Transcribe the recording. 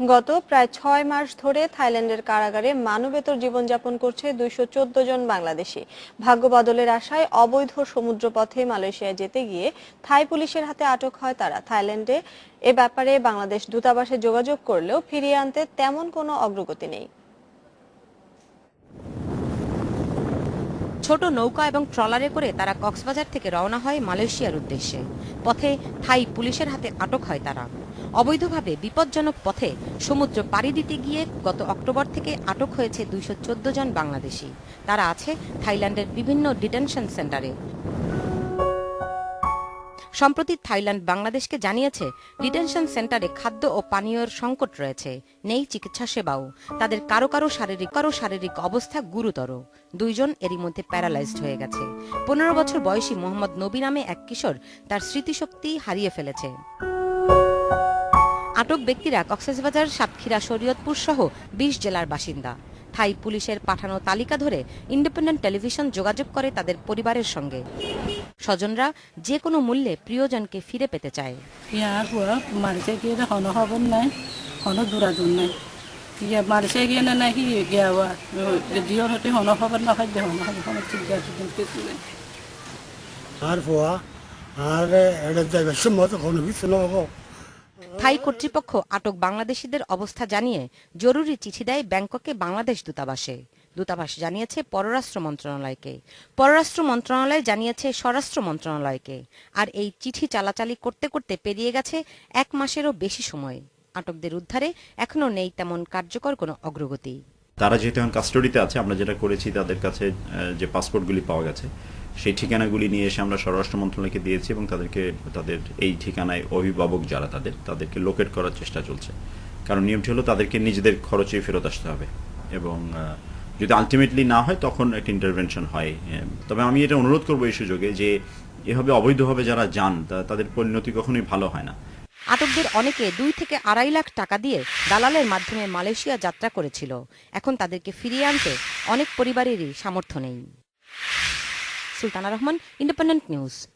গত প্রায় ছয় মাস ধরে থাইল্যান্ডের কারাগারে মানবেতর জীবনযাপন করছে দুইশো চোদ্দ জন বাংলাদেশি। ভাগ্য বদলের আশায় অবৈধ সমুদ্রপথে মালয়েশিয়ায় যেতে গিয়ে থাই পুলিশের হাতে আটক হয় তারা। থাইল্যান্ডে এ ব্যাপারে বাংলাদেশ দূতাবাসে যোগাযোগ করলেও ফিরিয়ে আনতে তেমন কোনো অগ্রগতি নেই। ছোট নৌকা এবং ট্রলারে করে তারা কক্সবাজার থেকে রওনা হয় মালয়েশিয়ার উদ্দেশ্যে। পথে থাই পুলিশের হাতে আটক হয় তারা। অবৈধভাবে বিপজ্জনক পথে সমুদ্র পাড়ি দিতে গিয়ে গত অক্টোবর থেকে আটক হয়েছে দুইশ চোদ্দ জন বাংলাদেশি। তারা আছে থাইল্যান্ডের বিভিন্ন ডিটেনশন সেন্টারে। সম্প্রতি থাইল্যান্ড বাংলাদেশকে জানিয়েছে, ডিটেনশন সেন্টারে খাদ্য ও পানীয়ের সংকট রয়েছে, নেই চিকিৎসা সেবাও। তাদের কারও কারও শারীরিক কারও শারীরিক অবস্থা গুরুতর। দুইজন এরই মধ্যে প্যারালাইজড হয়ে গেছে। পনেরো বছর বয়সী মোহাম্মদ নবী নামে এক কিশোর তার স্মৃতিশক্তি হারিয়ে ফেলেছে। আটক ব্যক্তিরা কক্সবাজার সাতক্ষীরা শরীয়তপুর সহ বিশ জেলার বাসিন্দা। থাই পুলিশের পাঠানো তালিকা ধরে ইন্ডিপেন্ডেন্ট টেলিভিশন যোগাযোগ করে তাদের পরিবারের সঙ্গে। স্বজনরা যে কোনো মূল্যে প্রিয়জনকে ফিরে পেতে চায়। ইয়ার হুয়া মারিছে গিয়ে হন হবন নাই হন দূরা নাই। ইয়া মারিছে গিয়ে না নাকি গিয়া দিও হতে হন হবন না খাদ্য হন হবন হন ঠিক আছে কিছু আর ফুয়া আর এটা সম্মত কিছু থাই কর্তৃপক্ষ আটক বাংলাদেশিদের অবস্থা জানিয়ে জরুরি চিঠি দেয় ব্যাংককে বাংলাদেশ দূতাবাসে। দূতাবাস জানিয়েছে পররাষ্ট্র মন্ত্রণালয়কে। পররাষ্ট্র মন্ত্রণালয় জানিয়েছে স্বরাষ্ট্র মন্ত্রণালয়কে। আর এই চিঠি চালাচালি করতে করতে পেরিয়ে গেছে এক মাসেরও বেশি সময়। আটকদের উদ্ধারে এখনও নেই তেমন কার্যকর কোনো অগ্রগতি। তারা যেহেতু এখন কাস্টডিতে আছে, আমরা যেটা করেছি তাদের কাছে যে পাসপোর্টগুলি পাওয়া গেছে সেই ঠিকানাগুলি নিয়ে এসে আমরা স্বরাষ্ট্র মন্ত্রণালয়কে দিয়েছি এবং তাদেরকে, তাদের এই ঠিকানায় অভিভাবক যারা, তাদের, তাদেরকে লোকেট করার চেষ্টা চলছে। কারণ নিয়মটি হলো তাদেরকে নিজেদের খরচে ফেরত আসতে হবে এবং যদি আলটিমেটলি না হয় তখন একটা ইন্টারভেনশন হয়। তবে আমি এটা অনুরোধ করব এই সুযোগে যে এভাবে অবৈধভাবে যারা যান তাদের পরিণতি কখনোই ভালো হয় না। আটকদের অনেকে দুই থেকে আড়াই লাখ টাকা দিয়ে দালালের মাধ্যমে মালয়েশিয়া যাত্রা করেছিল। এখন তাদেরকে ফিরিয়ে আনতে অনেক পরিবারেরই সামর্থ্য নেই। Sultana Rahman, Independent News.